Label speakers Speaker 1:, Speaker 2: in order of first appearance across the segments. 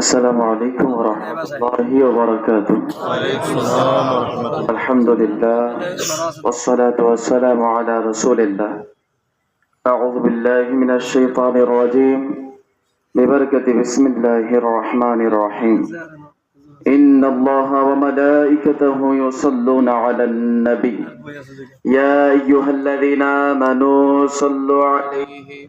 Speaker 1: السلام عليكم ورحمة الله وبركاته. الحمد لله والصلاة والسلام على رسول الله أعوذ بالله من الشيطان الرجيم. ببركة بسم الله الرحمن الرحيم. إن الله وملائكته يصلون على النبي. يا أيها الذين آمنوا صلوا عليه.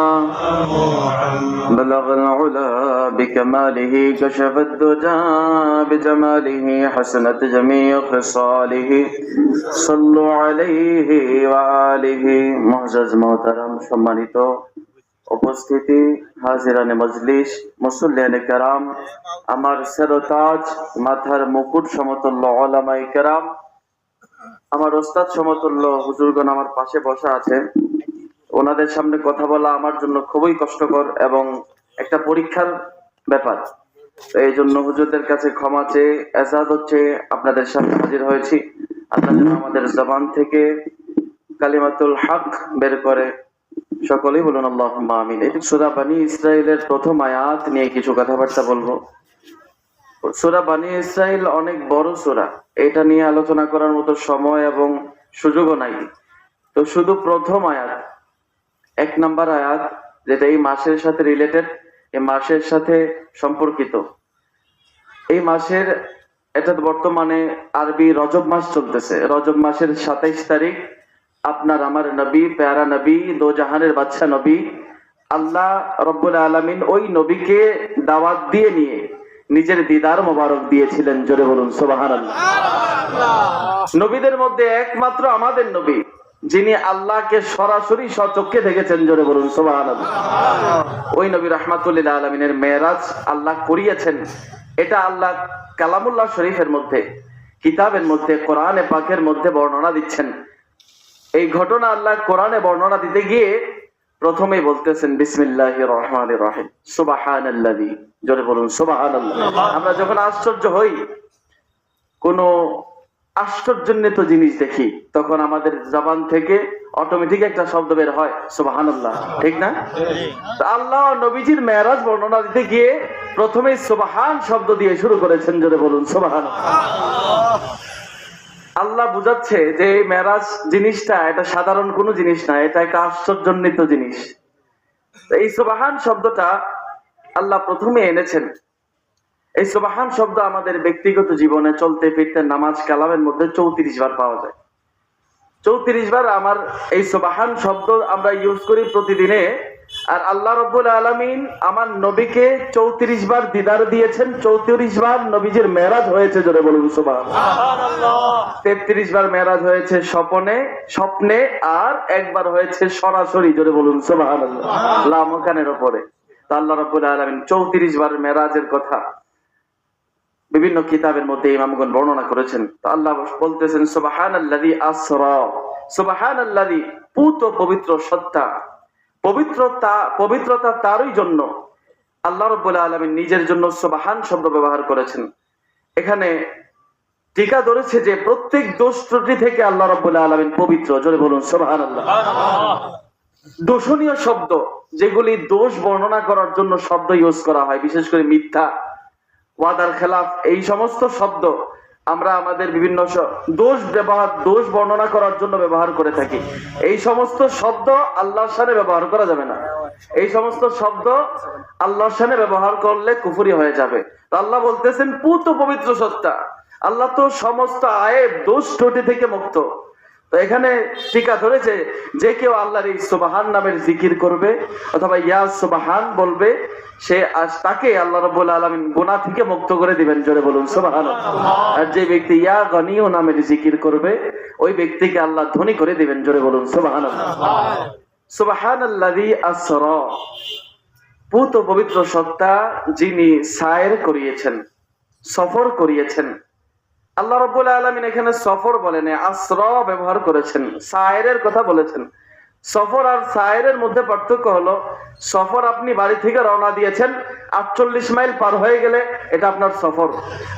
Speaker 1: بلغ العلا بكماله كشف الدجى بجماله حسنت جميع خصاله صلوا عليه وآله معزز محترم সম্মানিত উপস্থিতি হাজিরানে মজলিস মুসল্লিয়ানে কেরাম আমার সেরতাজ মাথার মুকুট সমতুল্য ওলামাই কেরাম আমার ওস্তাদ সমতুল্য হুজুরগণ আমার পাশে বসা আছেন ওনাদের সামনে কথা বলা আমার জন্য খুবই কষ্টকর এবং একটা পরীক্ষার ব্যাপার। এই জন্য হুজুরদের কাছে ক্ষমা চেয়ে, এজাজ হচ্ছে আপনাদের সামনে হাজির হয়েছি। আল্লাহ যেন আমাদের জবান থেকে কালিমাতুল হক বের করে। সকলেই বলুন আল্লাহ আমিন। এটি সুরা ইসরায়েলের প্রথম আয়াত নিয়ে কিছু কথাবার্তা বলব। সুরা বানী ইসরায়েল অনেক বড় সুরা। এটা নিয়ে আলোচনা করার মতো সময় এবং সুযোগও নাই। তো শুধু প্রথম আয়াত। এক নম্বর আয়াত যেটা এই মাসের সাথে রিলেটেড এই মাসের সাথে সম্পর্কিত। এই মাসের এটা বর্তমানে আরবি রজব মাস চলতেছে। রজব মাসের সাতাইশ তারিখ আপনার আমার নবী প্যারা নবী দো জাহানের বাচ্চা নবী আল্লাহ রব্বুল আলমিন ওই নবীকে দাওয়াত দিয়ে নিয়ে নিজের দিদার মোবারক দিয়েছিলেন জোরে বলুন সোবাহান নবীদের মধ্যে একমাত্র আমাদের নবী। যিনি আল্লাহকে সরাসরি সচক্ষে দেখেছেন জোরে বলুন ওই নবী রহমাতুল্লিল্লাহ আলমিনের মেয়েরাজ আল্লাহ করিয়েছেন। এটা আল্লাহ কালামুল্লাহ শরীফের মধ্যে কিতাবের মধ্যে কোরআনে পাকের মধ্যে বর্ণনা দিচ্ছেন। এই ঘটনা আল্লাহ কোরআনে বর্ণনা দিতে গিয়ে প্রথমেই বলতেছেন বিসমিল্লাহ রহমান রহিম। সুবাহান জোরে বলুন সুবাহান আমরা যখন আশ্চর্য হই কোন আশ্চর্যজনিত জিনিস দেখি, তখন আমাদের জবান থেকে অটোমেটিক একটা শব্দ বের হয় সুবাহান ঠিক না? আল্লাহ নবীজির মেয়ারাজ বর্ণনা দিতে গিয়ে প্রথমেই সুবাহান শব্দ দিয়ে শুরু করেছেন, জোরে বলুন সুবাহান আল্লাহ বুঝাচ্ছে যে এই মেরাজ জিনিসটা, এটা সাধারণ কোনো জিনিস না, এটা একটা আশ্চর্যজনিত জিনিস। এই সুবাহান শব্দটা আল্লাহ প্রথমে এনেছেন। এই সুবাহান শব্দ আমাদের ব্যক্তিগত জীবনে চলতে ফিরতে নামাজ কালামের মধ্যে চৌত্রিশ বার পাওয়া যায়। চৌত্রিশ বার আমার এই সুবাহান শব্দ আমরা ইউজ করি প্রতিদিনে। আর আল্লাহ রব্বুল আলমিন আমার নবীকে চৌত্রিশ বার দিদার দিয়েছেন। চৌত্রিশ বার নবীজির মেরাজ হয়েছে জোরে বলুন সুবাহ তেত্রিশ বার মেরাজ হয়েছে স্বপনে স্বপ্নে আর একবার হয়েছে সরাসরি জোরে বলুন সুবাহ লামকানের ওপরে। তা আল্লাহ রব্বুল আলমিন চৌত্রিশ বার মেরাজের কথা বিভিন্ন কিতাবের মধ্যে ইমামগণ বর্ণনা করেছেন। আল্লাহ বলতেছেন সুবাহান আল্লাদি আসরা সুবাহান আল্লাদি পুত পবিত্র সত্তা। পবিত্রতা পবিত্রতা তারই জন্য আল্লাহ রব্বুল আলমিন নিজের জন্য সুবাহান শব্দ ব্যবহার করেছেন। এখানে টিকা ধরেছে যে প্রত্যেক দোষ ত্রুটি থেকে আল্লাহ রব্বুল আলমিন পবিত্র। জোরে বলুন সুবাহান আল্লাহ দোষণীয় শব্দ, যেগুলি দোষ বর্ণনা করার জন্য শব্দ ইউজ করা হয়, বিশেষ করে মিথ্যা। ওয়াদার খেলাফ, এই সমস্ত শব্দ আমরা আমাদের বিভিন্ন দোষ ব্যবহার, দোষ বর্ণনা করার জন্য ব্যবহার করে থাকি। এই সমস্ত শব্দ আল্লাহর সানে ব্যবহার করা যাবে না। এই সমস্ত শব্দ আল্লাহর সানে ব্যবহার করলে কুফুরি হয়ে যাবে। আল্লাহ বলতেছেন, পুত পবিত্র সত্তা। আল্লাহ তো সমস্ত আয়েব, দোষ ত্রুটি থেকে মুক্ত। এখানে টিকা ধরেছে যে কেউ আল্লাহর এই সুবাহান নামের জিকির করবে অথবা ইয়া সুবাহান বলবে, সে আজ তাকে আল্লাহ রব্বুল আলমিন গুনাহ থেকে মুক্ত করে দিবেন, জোরে বলুন সুবাহান আর যে ব্যক্তি ইয়া গনিও নামের জিকির করবে, ওই ব্যক্তিকে আল্লাহ ধনী করে দিবেন, জোরে বলুন সুবাহান সুবাহান আল্লাহি আসর, পুত পবিত্র সত্তা যিনি সায়ের করিয়েছেন, সফর করিয়েছেন আল্লাহ রব্বুল আলমিন এখানে সফর বলেন আশ্র ব্যবহার করেছেন সায়ের কথা বলেছেন। সফর আর সায়ের মধ্যে পার্থক্য হলো, সফর আপনি বাড়ি থেকে রওনা দিয়েছেন, আটচল্লিশ মাইল পার হয়ে গেলে এটা আপনার সফর।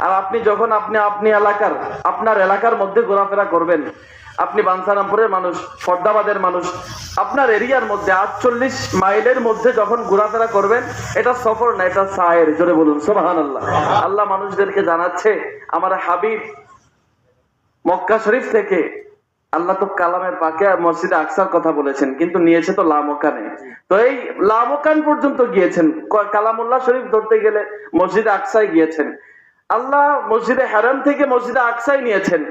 Speaker 1: আর আপনি যখন আপনি আপনি এলাকার, আপনার এলাকার মধ্যে ঘোরাফেরা করবেন আপনি বাঞ্ছারামপুরের মানুষ, ফর্দাবাদের মানুষ, আপনার এরিয়ার মধ্যে আটচল্লিশ মাইলের মধ্যে যখন ঘোরাফেরা করবেন, এটা সফর না, এটা সায়ের, জোরে বলুন সোবাহান আল্লাহ আল্লাহ মানুষদেরকে জানাচ্ছে, আমার হাবিব মক্কা শরীফ থেকে, আল্লাহ তো কালামে পাকে মসজিদে আকসার কথা বলেছেন, কিন্তু নিয়েছে তো লামকানে তো এই লামকান পর্যন্ত গিয়েছেন কালামুল্লাহ শরীফ ধরতে গেলে মসজিদে আকসায় গিয়েছেন। আল্লাহ মসজিদে হারাম থেকে মসজিদে আকসাই নিয়েছেন।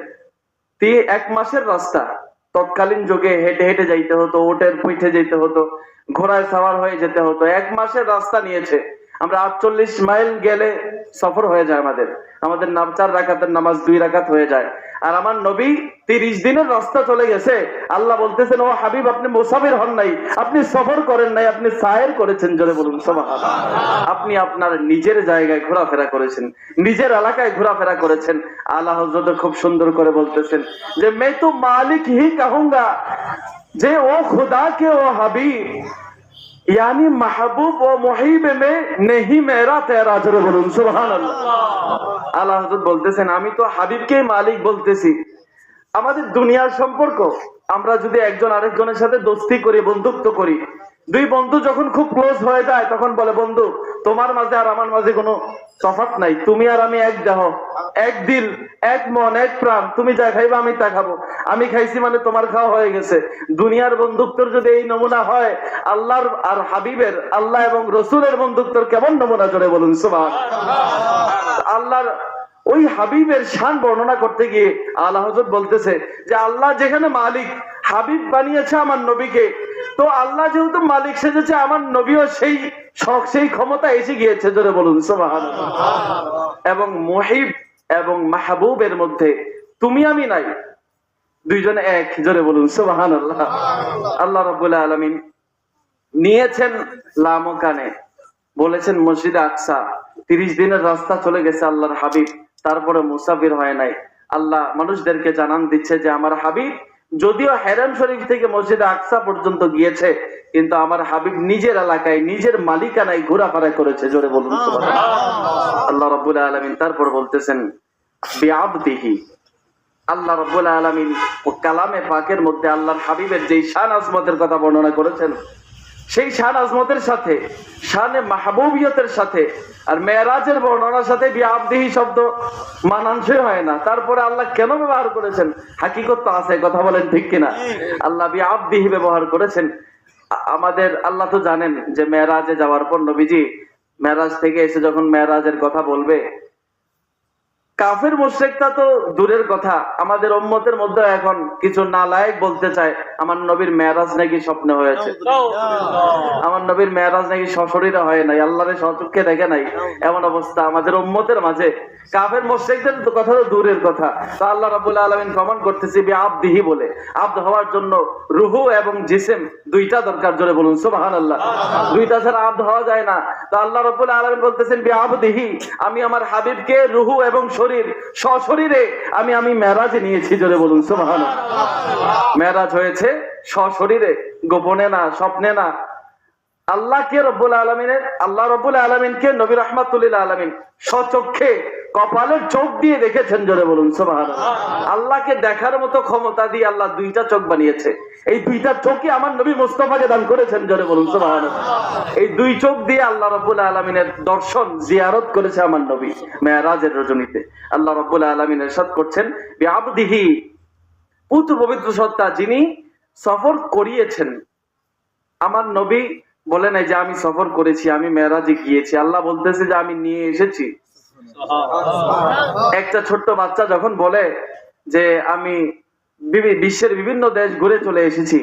Speaker 1: এক মাসের রাস্তা। তৎকালীন যুগে হেঁটে হেঁটে যাইতে হতো ওটের পিঠে যেতে হতো, ঘোড়ায় সাওয়ার হয়ে যেতে হতো। এক মাসের রাস্তা নিয়েছে। আমরা আটচল্লিশ মাইল গেলে সফর হয়ে যায় আমাদের। আমাদের নাম চার রাকাতের নামাজ দুই রাকাত হয়ে যায় আর আমার নবী তিরিশ দিনের রাস্তা চলে গেছে আল্লাহ বলতেছেন ও হাবিব আপনি মুসাফির হন নাই আপনি সফর করেন নাই আপনি সায়ের করেছেন জোরে বলুন সবাই আপনি আপনার নিজের জায়গায় ঘোরাফেরা করেছেন নিজের এলাকায় ঘোরাফেরা করেছেন আল্লাহ হজরত খুব সুন্দর করে বলতেছেন যে মে তো মালিক হি কাহুঙ্গা যে ও খুদা কে ও হাবিব यानी महबूब व मुहिब में नहीं मेरा तेरा জোরে বলুন সুবহানাল্লাহ আল্লাহ হজরত বলতেছেন, আমি তো হাবিবকে মালিক বলতেছি। আমাদের দুনিয়ার সম্পর্ক, আমরা যদি একজন আরেকজনের সাথে দোস্তি করি, বন্ধুত্ব করি, দুই বন্ধু যখন খুব ক্লোজ হয়ে যায়, তখন বলে, বন্ধু তোমার মাঝে আর আমার মাঝে কোনো তফাত নাই। তুমি আর আমি এক দেহ, এক দিল, এক মন, এক প্রাণ। তুমি যা খাইবা আমি তা খাব। আমি খাইছি মানে তোমার খাওয়া হয়ে গেছে। দুনিয়ার বন্ধুত্বর যদি এই নমুনা হয়, আল্লাহর আর হাবিবের, আল্লাহ এবং রসুলের বন্ধুত্বর কেমন নমুনা করে বলুন সুবাহ আল্লাহর ওই হাবিবের শান বর্ণনা করতে গিয়ে আল্লাহ বলতেছে যে, আল্লাহ যেখানে মালিক, হাবিব বানিয়েছে আমার নবীকে। তো আল্লাহ যেহেতু মালিক, সেজেছে আমার নবীও সেই শখ, সেই ক্ষমতা এসে গিয়েছে, জোরে বলুন সোহান এবং মহিব এবং মাহবুবের মধ্যে তুমি আমি নাই। দুইজন এক, জোরে বলুন সোহান আল্লাহ আল্লাহ রবুল্লাহ আলমিন নিয়েছেন লামকানে বলেছেন, মসজিদে আকসা, তিরিশ দিনের রাস্তা চলে গেছে আল্লাহর হাবিব। তারপরে মুসাফির হয় নাই। আল্লাহ মানুষদেরকে জানান দিচ্ছে যে, আমার হাবিব, যদিও হেরাম শরীফ থেকে মসজিদে আকসা পর্যন্ত গিয়েছে, কিন্তু আমার হাবিব নিজের এলাকায়, নিজের মালিকানায় ঘোরাফেরা করেছে। জোরে বলুন আল্লাহ রব্বুল আলমিন তারপর বলতেছেন, বিআবদিহি। আল্লাহ রব্বুল আলমিন ও কালামে পাকের মধ্যে আল্লাহর হাবিবের যেই শান আজমতের কথা বর্ণনা করেছেন সেই শান আজমতের সাথে, শানে মাহবুবিয়তের সাথে আর মেয়েরাজের বর্ণনার সাথে বিআবদিহি শব্দ মানানসই হয় না। তারপরে আল্লাহ কেন ব্যবহার করেছেন? হাকিকত তো আছে, কথা বলেন ঠিক কিনা? আল্লাহ বিআবদিহি ব্যবহার করেছেন। আমাদের আল্লাহ তো জানেন যে মেয়েরাজে যাওয়ার পর নবীজি মেয়েরাজ থেকে এসে যখন মেয়েরাজের কথা বলবে কাফের মুশরিকটা তো দূরের কথা। আমাদের উম্মতের মধ্যে এখন কিছু নালায়েক বলতে চায় আমার নবীর মেরাজ নাকি স্বপ্নে হয়েছে? আমার নবীর মেরাজ নাকি সশরীরে হয় নাই? আল্লাহরে সচক্ষে দেখে নাই? এমন অবস্থা আমাদের উম্মতের মাঝে। কাফের মুশরিকদের তো কথা তো দূরের কথা। তো আল্লাহ রাব্বুল আলামিন কমন করতেছি বি আবদিহি বলে। আব্দ হওয়ার জন্য রুহু এবং জিসিম দুইটা দরকার জোরে বলুন সুবহানাল্লাহ। দুইটা ছাড়া আব্দ হওয়া যায় না। তো আল্লাহ রাব্বুল আলামিন বলতেছেন বি আবদিহি আমি আমার হাবিবকে রুহু এবং শরীর সশরীরে আমি আমি মেরাজে নিয়েছি, জোরে বলুন, সুবহানাল্লাহ। মেরাজ হয়েছে সশরীরে। গোপনে না, স্বপ্নে না আল্লাহকে রব্বুল আলমিনের আল্লাহ রব্বুল আলমিনকে নবী রহমাতুল্লিল আলমিন সচক্ষে কপালের চোখ দিয়ে দেখেছেন জোরে বলুন সোবাহান আল্লাহকে দেখার মতো ক্ষমতা দিয়ে আল্লাহ দুইটা চোখ বানিয়েছে। এই দুইটা চোখই আমার নবী মোস্তফাকে দান করেছেন জোরে বলুন সোবাহান এই দুই চোখ দিয়ে আল্লাহ রব্বুল আলমিনের দর্শন জিয়ারত করেছে আমার নবী মেয়ারাজের রজনীতে। আল্লাহ রব্বুল আলমিনের সাদ করছেন বিআবদিহি পুত্র পবিত্র সত্তা যিনি সফর করিয়েছেন আমার নবী বলে নাই যে আমি সফর করেছি আমি মেরাজে গিয়েছি। আল্লাহ বলতেছে যে আমি নিয়ে এসেছি। একটা ছোট্ট বাচ্চা যখন বলে যে আমি বিশ্বের বিভিন্ন দেশ ঘুরে চলে এসেছি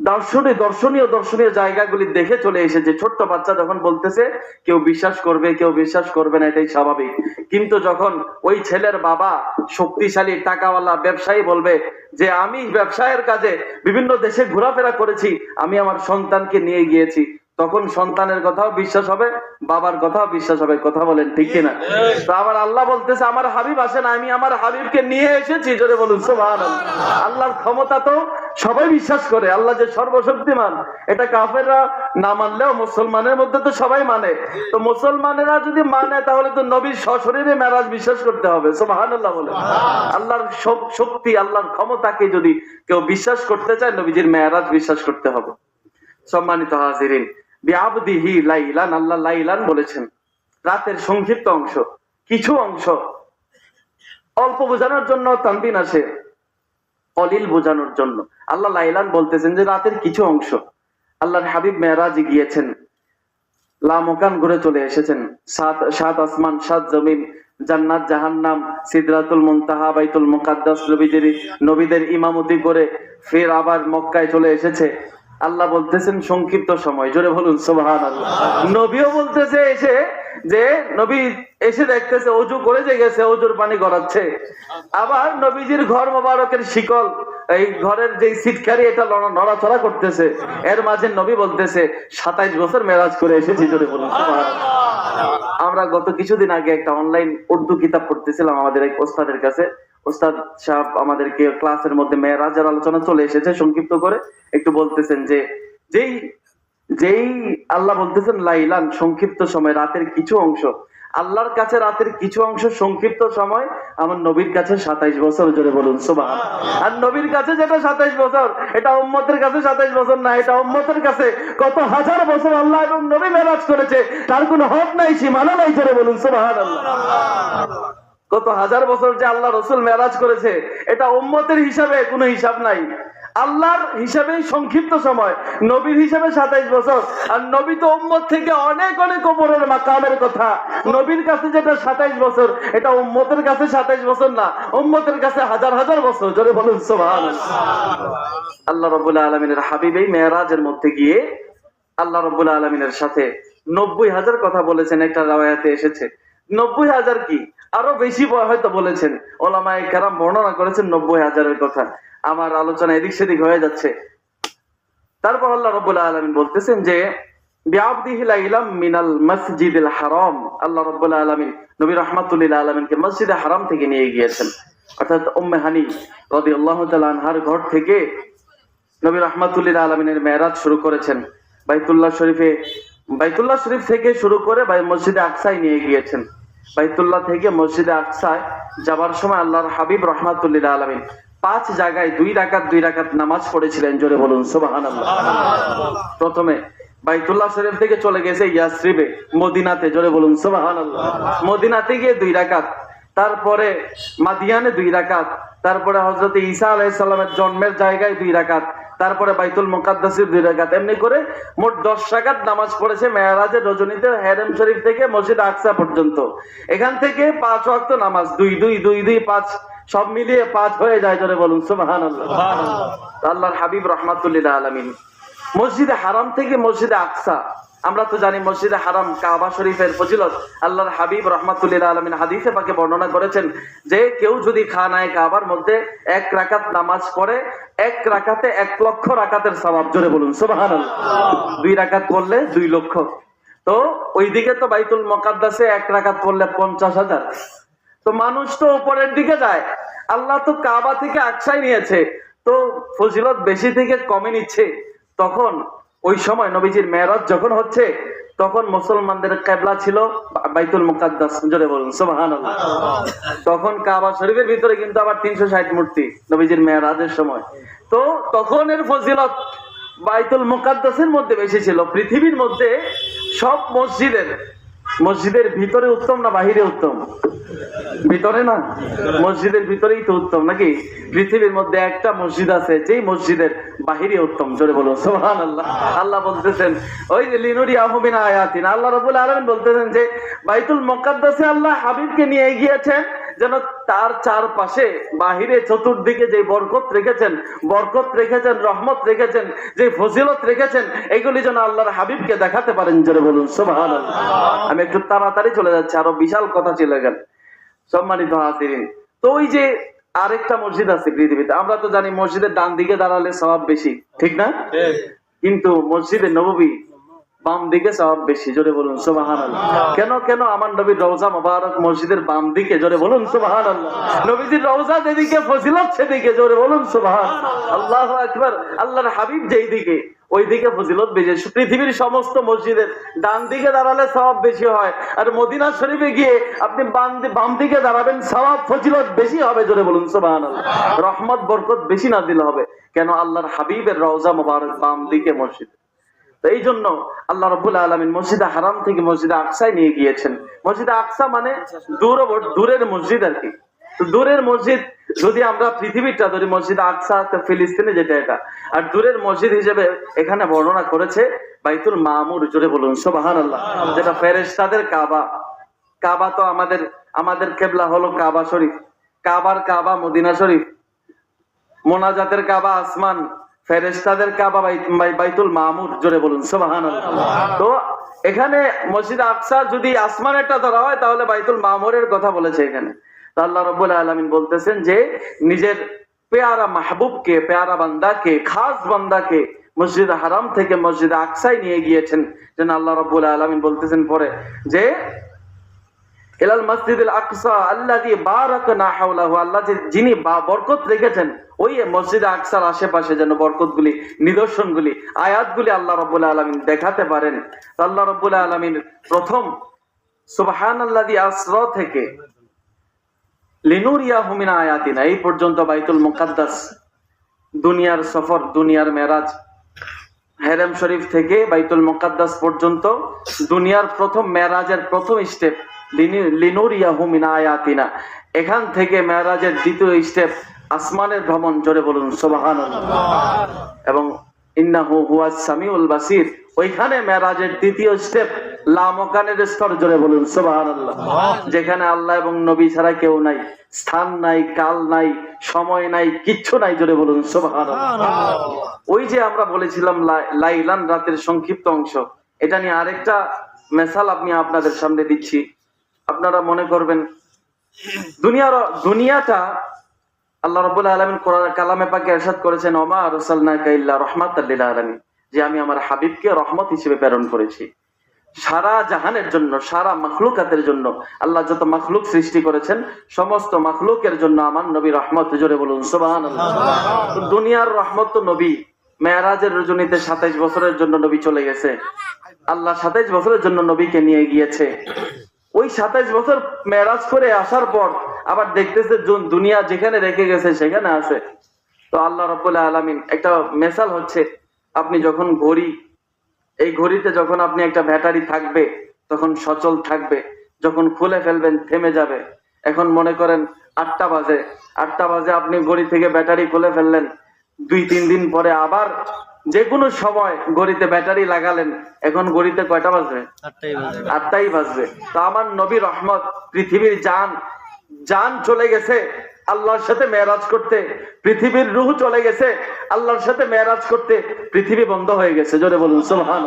Speaker 1: দর্শনীয় দর্শনীয় দর্শনীয় জায়গাগুলি দেখে চলে এসেছে। ছোট্ট বাচ্চা যখন বলতেছে, কেউ বিশ্বাস করবে, কেউ বিশ্বাস করবে না, এটাই স্বাভাবিক। কিন্তু যখন ওই ছেলের বাবা শক্তিশালী টাকাওয়ালা ব্যবসায়ী বলবে যে, আমি ব্যবসায়ের কাজে বিভিন্ন দেশে ঘোরাফেরা করেছি, আমি আমার সন্তানকে নিয়ে গিয়েছি। তখন সন্তানের কথাও বিশ্বাস হবে বাবার কথাও বিশ্বাস হবে কথা বলেন ঠিক কিনা? তো আবার আল্লাহ বলতেছে আমার হাবিব আসেন আমি আমার হাবিবকে নিয়ে এসেছি। জোরে বলুন সোভান আল্লাহর ক্ষমতা তো সবাই বিশ্বাস করে আল্লাহ যে সর্বশক্তিমান এটা কাফেররা না মানলেও মুসলমানের মধ্যে তো সবাই মানে। তো মুসলমানেরা যদি মানে তাহলে তো নবীর সশরীরে মেরাজ বিশ্বাস করতে হবে সোভান আল্লাহ বলে আল্লাহর শক্তি আল্লাহর ক্ষমতাকে যদি কেউ বিশ্বাস করতে চায় নবীজির মেরাজ বিশ্বাস করতে হবে। সম্মানিত হাজিরিন বিআবদিহি লাইলান আল্লাহ লাইলান বলেছেন। রাতের সংক্ষিপ্ত অংশ, কিছু অংশ। অল্প বোঝানোর জন্য তানবিন আসে, অলিল বোঝানোর জন্য। আল্লাহ লাইলান বলতেছেন যে, রাতের কিছু অংশ। আল্লাহর হাবিব মেরাজে গিয়েছেন। লামকান ঘুরে চলে এসেছেন। সাত সাত আসমান, সাত জমিন, জান্নাত, জাহান্নাম, সিদরাতুল মুনতাহা, বাইতুল মুকাদ্দাস, নবীদের নবীদের ইমামতি করে ফের আবার মক্কায় চলে এসেছে। আল্লাহ বলতেছেন সংক্ষিপ্ত সময়, জোরে বলুন আল্লাহ নবীও বলতেছে এসে যে, নবী এসে দেখতেছে, অজু করে যে গেছে, অজুর পানি গড়াচ্ছে। আবার নবীজির ঘর মোবারকের শিকল, এই ঘরের যে সিটকারি এটা নড়াচড়া করতেছে। এর মাঝে নবী বলতেছে, সাতাইশ বছর মেরাজ করে এসেছি, জোরে বলুন আমরা গত কিছুদিন আগে একটা অনলাইন উর্দু কিতাব পড়তেছিলাম আমাদের এক ওস্তাদের কাছে। ওস্তাদ সাহেব আমাদেরকে ক্লাসের মধ্যে মেয়েরাজের আলোচনা চলে এসেছে, সংক্ষিপ্ত করে একটু বলতেছেন যে, যেই যেই আল্লাহ বলতেছেন, লাইলান সংক্ষিপ্ত সময়, রাতের কিছু অংশ। আল্লাহর কাছে রাতের কিছু অংশ সংক্ষিপ্ত সময়, আমার নবীর কাছে সাতাইশ বছর, জোরে বলুন সুবাহ আর নবীর কাছে যেটা সাতাইশ বছর, এটা উম্মতের কাছে সাতাইশ বছর না, এটা উম্মতের কাছে কত হাজার বছর আল্লাহ এবং নবী মেরাজ করেছে, তার কোনো হক নাই, সীমানা নাই, জোরে বলুন সুবাহ কত হাজার বছর যে আল্লাহ রসুল মেরাজ করেছে, এটা উম্মতের হিসাবে কোনো হিসাব নাই। আল্লাহর হিসাবে সংক্ষিপ্ত সময়, নবীর হিসাবে সাতাইশ বছর। আর নবী তো উম্মত থেকে অনেক অনেক ওপরের মাকামের কথা। নবীর কাছে যেটা সাতাইশ বছর, এটা উম্মতের কাছে সাতাইশ বছর না, উম্মতের কাছে হাজার হাজার বছর। জোরে বলুন সোভান আল্লাহ রবুল্লাহ আলমিনের হাবিবেই মেয়েরাজের মধ্যে গিয়ে আল্লাহ রবুল্লাহ আলমিনের সাথে নব্বই হাজার কথা বলেছেন, একটা রাওয়ায়াতে এসেছে। নব্বই হাজার কি? আরও বেশি হয়তো বলেছেন। ওলামায় কারাম বর্ণনা করেছেন নব্বই হাজারের কথা। আমার আলোচনা এদিক সেদিক হয়ে যাচ্ছে। তারপর আল্লাহ রবুল্লাহ আলমিন বলতেছেন যে হারাম। আল্লাহ থেকে নিয়ে গিয়েছেন। অর্থাৎ উম্মে হানি আনহার ঘর থেকে শুরু করেছেন। বাইতুল্লাহ শরীফে, বাইতুল্লাহ শরীফ থেকে শুরু করে মসজিদে আকসায় নিয়ে গিয়েছেন। বাইতুল্লাহ থেকে মসজিদে আকসায় যাবার সময় আল্লাহর হাবিব রহমাতুল্লিল আলমিন পাঁচ জায়গায় দুই রাকাত দুই রাকাত নামাজ পড়েছিলেন জোরে বলুন সুবাহান প্রথমে বাইতুল্লাহ শরীফ থেকে চলে গেছে ইয়াসরিবে মদিনাতে জোরে বলুন সুবাহান মদিনাতে গিয়ে দুই রাকাত তারপরে মাদিয়ানে দুই রাকাত তারপরে হজরত ঈসা আলাইসাল্লামের জন্মের জায়গায় দুই রাকাত তারপরে বাইতুল মোকাদ্দাসির দুই রাকাত। এমনি করে মোট দশ রাকাত নামাজ পড়েছে মেয়ারাজের রজনীতে হেরেম শরীফ থেকে মসজিদ আকসা পর্যন্ত। এখান থেকে পাঁচ ওয়াক্ত নামাজ দুই দুই দুই দুই পাঁচ সব মিলিয়ে পাঁচ হয়ে যায় জোরে বলুন আল্লাহ আল্লাহর হাবিব রহমাতুল্লিল্লাহ আলমিন। মসজিদে হারাম থেকে মসজিদে আকসা। আমরা তো জানি মসজিদে হারাম কাবা শরীফের ফজিলত। আল্লাহর হাবিব রহমাতুল্লিল আলমিন হাদিসে পাকে বর্ণনা করেছেন যে কেউ যদি খানায় কাবার মধ্যে এক রাকাত নামাজ পড়ে, এক রাকাতে এক লক্ষ রাকাতের সবাব জোরে বলুন সুবাহান দুই রাকাত পড়লে দুই লক্ষ। তো ওইদিকে তো বাইতুল মকাদ্দাসে এক রাকাত পড়লে পঞ্চাশ হাজার। তো মানুষ তো উপরের দিকে যায়। আল্লাহ তো কাবা থেকে আকসাই নিয়েছে। তো ফজিলত বেশি থেকে কমে নিচ্ছে। তখন ওই সময় নবীজির মেরাজ যখন হচ্ছে তখন মুসলমানদের কেবলা ছিল বাইতুল মুকাদ্দাস জোরে বলুন সোহান তখন কাবা শরীফের ভিতরে কিন্তু আবার তিনশো ষাট মূর্তি নবীজির মেয়ারাজের সময়। তো তখন এর ফজিলত বাইতুল মুকাদ্দাসের মধ্যে বেশি ছিল পৃথিবীর মধ্যে সব মসজিদের মসজিদের ভিতরে উত্তম না বাহিরে উত্তম? ভিতরে না? মসজিদের ভিতরেই তো উত্তম নাকি? পৃথিবীর মধ্যে একটা মসজিদ আছে, যেই মসজিদের বাহিরে উত্তম, জোরে বলো সোহান আল্লাহ আল্লাহ বলতেছেন, ওই যে লিনুরি আহমিন আয়াতিন। আল্লাহ রবুল আলম বলতেছেন যে, বাইতুল মকাদ্দাসে আল্লাহ হাবিবকে নিয়ে গিয়েছেন যেন তার চারপাশে বাহিরে চতুর্দিকে যে বরকত রেখেছেন বরকত রেখেছেন রহমত রেখেছেন যে ফজিলত রেখেছেন এগুলি যেন আল্লাহর হাবিবকে দেখাতে পারেন জোরে বলুন সোহান আমি একটু তাড়াতাড়ি চলে যাচ্ছি আরও বিশাল কথা ছিল গেল সম্মানিত হাজিরিন তো ওই যে আরেকটা মসজিদ আছে পৃথিবীতে আমরা তো জানি মসজিদের ডান দিকে দাঁড়ালে সবাব বেশি ঠিক না? কিন্তু মসজিদে নববী বাম দিকে সব বেশি জোরে বলুন সুবাহান কেন কেন আমার নবীর রওজা মোবারক মসজিদের বাম দিকে জোরে বলুন সুবাহান নবীজির রওজা যেদিকে ফজিলত সেদিকে জোরে বলুন সুবাহান আল্লাহ আকবার আল্লাহর হাবিব যেই দিকে ওই দিকে ফজিলত বেশি। পৃথিবীর সমস্ত মসজিদের ডান দিকে দাঁড়ালে সওয়াব বেশি হয় আর মদিনা শরীফে গিয়ে আপনি বাম দিকে দাঁড়াবেন সওয়াব ফজিলত বেশি হবে জোরে বলুন সুবহান রহমত বরকত বেশি নাজিল হবে কেন আল্লাহর হাবিবের রওজা মোবারক বাম দিকে মসজিদ। এই জন্য আল্লাহ রবুল আলমিন মসজিদে হারাম থেকে মসজিদে আকসায় নিয়ে গিয়েছেন। মসজিদে আকসা মানে দূরের মসজিদ আর কি। দূরের মসজিদ, যদি আমরা পৃথিবীটা ধরি, মসজিদ আকসা ফিলিস্তিনে যেটা এটা, আর দূরের মসজিদ হিসেবে এখানে বর্ণনা করেছে বাইতুল মামুর, জোরে বলুন সোবাহান আল্লাহ যেটা ফেরেশতাদের কাবা। কাবা তো আমাদের আমাদের কেবলা হলো কাবা শরীফ। কাবার কাবা মদিনা শরীফ। মোনাজাতের কাবা আসমান। ফেরেশতাদের কাবা বাইত- বাইতুল মামুর জোরে বলুন সোবাহান তো এখানে মসজিদ আকসা যদি আসমানেরটা ধরা হয় তাহলে বাইতুল মামুরের কথা বলেছে এখানে। আল্লাহ রব্বুল আলমিন বলতেছেন যে নিজের পেয়ারা মাহবুবকে পেয়ারা বান্দাকে খাস বান্দাকে মসজিদ হারাম থেকে মসজিদ আকসাই নিয়ে গিয়েছেন। যেন আল্লাহ রব্বুল আলমিন বলতেছেন পরে যে ইলাল মসজিদুল আকসা আল্লাযী বারাকনা হাওলাহু আল্লাহ যিনি বা- বরকত রেখেছেন ওই মসজিদ আকসার আশেপাশে যেন বরকতগুলি, নিদর্শনগুলি, আয়াতগুলি আল্লাহ রাব্বুল আলামিন দেখাতে পারেন। আল্লাহ রাব্বুল আলামিন প্রথম, সুবহানাল্লাযী আসরা থেকে, লিনুরিয়াহু মিন আয়াতিনা, এই পর্যন্ত বাইতুল মুকাদ্দাস, দুনিয়ার সফর, দুনিয়ার মেরাজ, হেরেম শরীফ থেকে বাইতুল মুকাদ্দাস পর্যন্ত, দুনিয়ার প্রথম মেরাজের প্রথম স্টেপ লিনুরিয়াহু মিন আয়াতিনা। এখান থেকে মেরাজের দ্বিতীয় স্টেপ আসমানের ভ্রমণ জোরে বলুন সুবহানাল্লাহ। এবং ইন্নাহু সামিউল বাসির ওইখানে মেরাজের দ্বিতীয় স্টেপ লামকানের স্তর জোরে বলুন যেখানে আল্লাহ এবং নবী ছাড়া কেউ নাই স্থান নাই কাল নাই সময় নাই কিচ্ছু নাই জোরে বলুন সুবহানাল্লাহ। ওই যে আমরা বলেছিলাম লাই- লাইলান রাতের সংক্ষিপ্ত অংশ এটা নিয়ে আরেকটা মেসাল আপনি আপনাদের সামনে দিচ্ছি। আপনারা মনে করবেন দুনিয়ার দুনিয়াটা আল্লাহ রাব্বুল আলামিন কোরআন কালামে পাকে ইরশাদ করেছেন, ওমা রাহমাতাল লিল আলামিন যে আমি আমার হাবিবকে রহমত হিসেবে প্রেরণ করেছি। সারা জাহানের জন্য, সারা মাখলুকাতের জন্য, আল্লাহ যত মাখলুক সৃষ্টি করেছেন, সমস্ত মাখলুকের জন্য আমার নবী রহমত, জোরে বলুন, সুবহানাল্লাহ। তো দুনিয়ার রহমত তো নবী। মেয়ারাজের রজনীতে সাতাইশ বছরের জন্য নবী চলে গেছে। আল্লাহ সাতাইশ বছরের জন্য নবীকে নিয়ে গিয়েছে। ওই সাতাইশ বছর মেরাজ করে আসার পর আবার দেখতেছে দুনিয়া যেখানে রেখে গেছে, সেখানে আছে। তো আল্লাহ রব্বুল্লাহ আলমিন একটা মেসাল হচ্ছে, আপনি যখন ঘড়ি, এই ঘড়িতে যখন আপনি একটা ব্যাটারি থাকবে, তখন সচল থাকবে, যখন খুলে ফেলবেন, থেমে যাবে। এখন মনে করেন আটটা বাজে আটটা বাজে আপনি ঘড়ি থেকে ব্যাটারি খুলে ফেললেন, দুই তিন দিন পরে আবার যে কোনো সময় গড়িতে ব্যাটারি লাগালেন এখন গড়িতে কয়টা বাজবে আটটাই বাজবে তো আমার নবী রহমত পৃথিবীর যান যান চলে গেছে আল্লাহর সাথে মেয়ারাজ করতে পৃথিবীর রুহ চলে গেছে আল্লাহর সাথে মেয়ারাজ করতে পৃথিবী বন্ধ হয়ে গেছে। জোরে বলুন সুবহান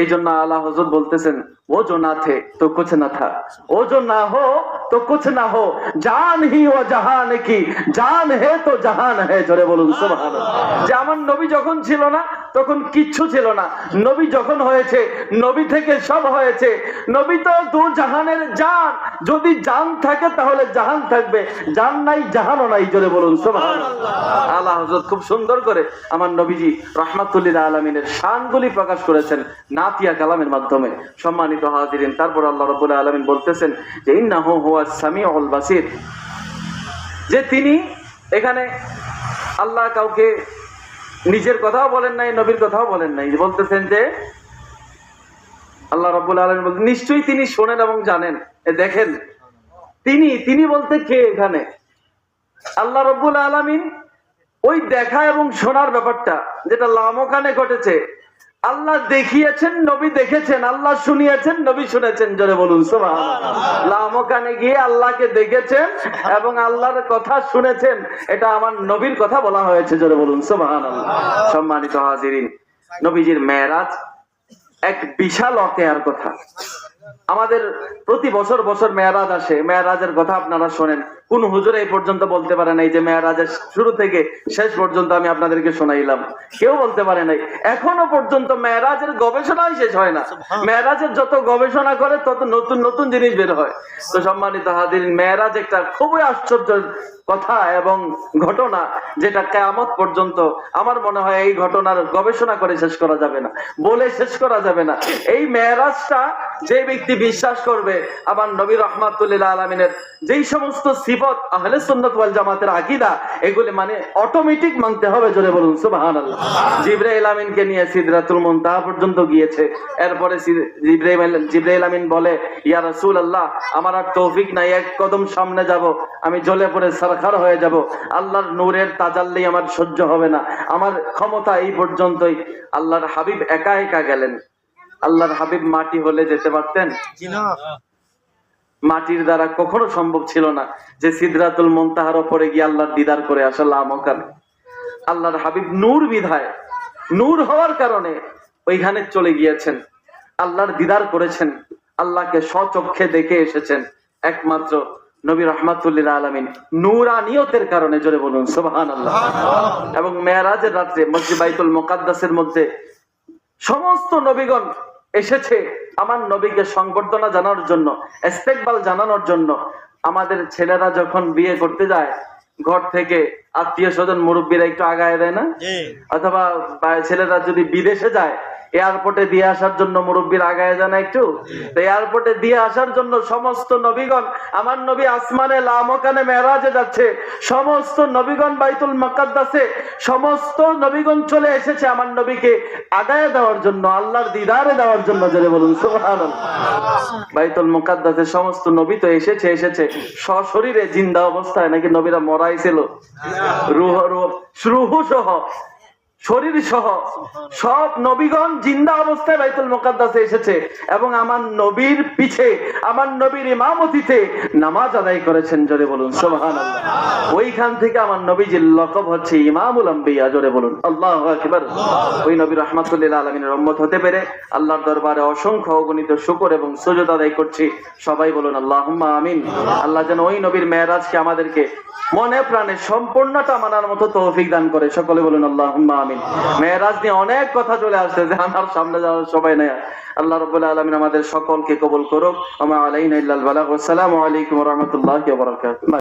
Speaker 1: এই জন্য আল্লাহ হজর বলতেছেন, ও জো না থে তো কুছ না থা। ও জো না হো, তো কুছ না হো। জান হি ও জাহান কি, জান হে তো জাহান হে। জোরে বলুন, সুবহানাল্লাহ। যে আমার নবী যখন ছিল না, তখন কিচ্ছু ছিল না। নবী যখন হয়েছে, নবী থেকে সব হয়েছে। নবী তো দু জাহানের জান। যদি জান থাকে, তাহলে জাহান থাকবে। জান নাই, জাহানও নাই, জোরে বলুন, সুবহানাল্লাহ। আল্লাহ হজর খুব সুন্দর করে আমার নবীজি রহমাতুল্লিল আলমিনের শানগুলি প্রকাশ করেছেন। না নাতিয়া কালামের মাধ্যমে সম্মানিত হাজিরিন। তারপর আল্লাহ রাব্বুল আলামিন বলতেছেন যে, ইন্নাহু হুয়াস সামিউল বাসির। যে তিনি এখানে আল্লাহ কাউকে নিজের কথাও বলেন নাই, নবীর কথাও বলেন নাই। বলতেছেন যে, আল্লাহ রাব্বুল আলামিন বলতে নিশ্চয়ই তিনি শোনেন এবং জানেন। দেখেন, তিনি তিনি বলতে কে এখানে? আল্লাহ রব্বুল আলামিন ওই দেখা এবং শোনার ব্যাপারটা, যেটা লামকানে ঘটেছে আল্লাহ দেখিয়েছেন, নবী দেখেছেন, আল্লাহ শুনিয়েছেন, নবী শুনেছেন, জোরে বলুন লামকানে গিয়ে আল্লাহকে দেখেছেন এবং আল্লাহর কথা শুনেছেন, এটা আমার নবীর কথা বলা হয়েছে, জোরে বলুন, সুবহানাল্লাহ। সম্মানিত হাজিরিন, নবীজির মেরাজ এক বিশাল অকেয়ার কথা। আমাদের প্রতি বছর বছর মেয়ারাজ আসে, মেয়ারাজের কথা আপনারা শোনেন। কোন হুজুর এই পর্যন্ত বলতে পারে নাই যে মেয়ারাজের শুরু থেকে শেষ পর্যন্ত আমি আপনাদেরকে শোনাইলাম। কেউ বলতে পারে নাই। এখনও পর্যন্ত মেয়ারাজের গবেষণাই শেষ হয় না। মেয়ারাজের যত গবেষণা করে তত নতুন নতুন জিনিস বের হয়। তো সম্মানিত হাজির মেয়ারাজ একটা খুবই আশ্চর্য কথা এবং ঘটনা যেটা কেয়ামত পর্যন্ত আমার মনে হয় এই ঘটনার গবেষণা করে শেষ করা যাবে না। বলে শেষ করা যাবে না। এই মেয়েরাজটা যে ব্যক্তি বিশ্বাস করবে আমার নবী রহমাতুল্লাহ আলমিনের যেই সমস্ত সিফত আহলে সুন্নত ওয়াল জামাতের আকিদা, এগুলি মানে অটোমেটিক মানতে হবে, জোরে বলুন, সুবহানাল্লাহ। জিব্রাইল আমিনকে নিয়ে সিদরাতুল মুনতাহা পর্যন্ত গিয়েছে। এরপরে জিব্রাইল জিব্রাইল আমিন বলে, ইয়া রাসূলুল্লাহ, আমার আর তৌফিক নাই, এক কদম সামনে যাব, আমি জ্বলে পড়ে সরকার হয়ে যাব। আল্লাহর নূরের তাজাল্লি আমার সহ্য হবে না। আমার ক্ষমতা এই পর্যন্তই। আল্লাহর হাবিব একা একা গেলেন। আল্লাহর হাবিব মাটি হলে যেতে পারতেন? মাটির দ্বারা কখনো সম্ভব ছিল না যে সিদরাতুল মন্তাহার ওপরে গিয়ে আল্লাহর দিদার করে আসা লামকান আল্লাহর হাবিব নূর বিধায়, নূর হওয়ার কারণে ওইখানে চলে গিয়েছেন। আল্লাহর দিদার করেছেন, আল্লাহকে স্বচক্ষে দেখে এসেছেন একমাত্র নবী রহমাতুল্লিল আলমিন। নূরানিয়তের কারণে জোরে বলুন সুবহান আল্লাহ এবং মেয়ারাজের রাত্রে মসজিদ বাইতুল মোকাদ্দাসের মধ্যে সমস্ত নবীগণ এসেছে। আমার নবীকে সংবর্ধনা জানানোর জন্য স্পেকবাল জানানোর জন্য আমাদের ছেলেরা যখন বিয়ে করতে যায় ঘর থেকে আত্মীয় স্বজন মুরব্বীরা একটু আগায় দেয় না? অথবা ছেলেরা যদি বিদেশে যায় এয়ারপোর্টে দিয়ে আসার জন্য মুরব্বীর আগায় যায় না একটু এয়ারপোর্টে দিয়ে আসার জন্য সমস্ত নবীগণ, আমার নবী আসমানে লামকানে মেরাজে যাচ্ছে। সমস্ত নবীগণ বাইতুল মাকাদ্দাসে, সমস্ত নবীগণ চলে এসেছে আমার নবীকে আগায় দেওয়ার জন্য, আল্লাহর দিদারে দেওয়ার জন্য জেনে বলুন বাইতুল মুকাদ্দাসে সমস্ত নবী তো এসেছে এসেছে। সশরীরে জিন্দা অবস্থায় নাকি নবীরা মরাই ছিল? রুহ রুহ রুহু সহ শরীর সহ সব নবীগণ জিন্দা অবস্থায় বাইতুল মুকাদ্দাসে এসেছে এবং আমার নবীর পিছে, আমার নবীর ইমামতিতে নামাজ আদায় করেছেন, জোরে বলুন, সুবহানাল্লাহ। ওইখান থেকে আমার নবীজির লকব হচ্ছে ইমামুল আম্বিয়া, জোরে বলুন, আল্লাহু আকবার। ওই নবী রাহমাতুল্লিল আলামিনের উম্মত হতে পেরে আল্লাহর দরবারে অসংখ্য অগণিত শুকর এবং সুজুদ আদায় করছি। সবাই বলুন, আল্লাহুম্মা আমিন। আল্লাহ যেন ওই নবীর মেয়েরাজকে আমাদেরকে মনে প্রাণে সম্পূর্ণটা মানার মতো তৌফিক দান করে। সকলে বলুন, আল্লাহুম্মা আমিন। মেয়েরাজ নিয়ে অনেক কথা চলে আসছে, যে আমার সামনে যাওয়ার সবাই নেই। আল্লাহ রাব্বুল আলমিন আমাদের সকলকে কবল করুক। আমার আলাইন ইল্লাল আসসালামু আলাইকুম রহমতুল্লাহ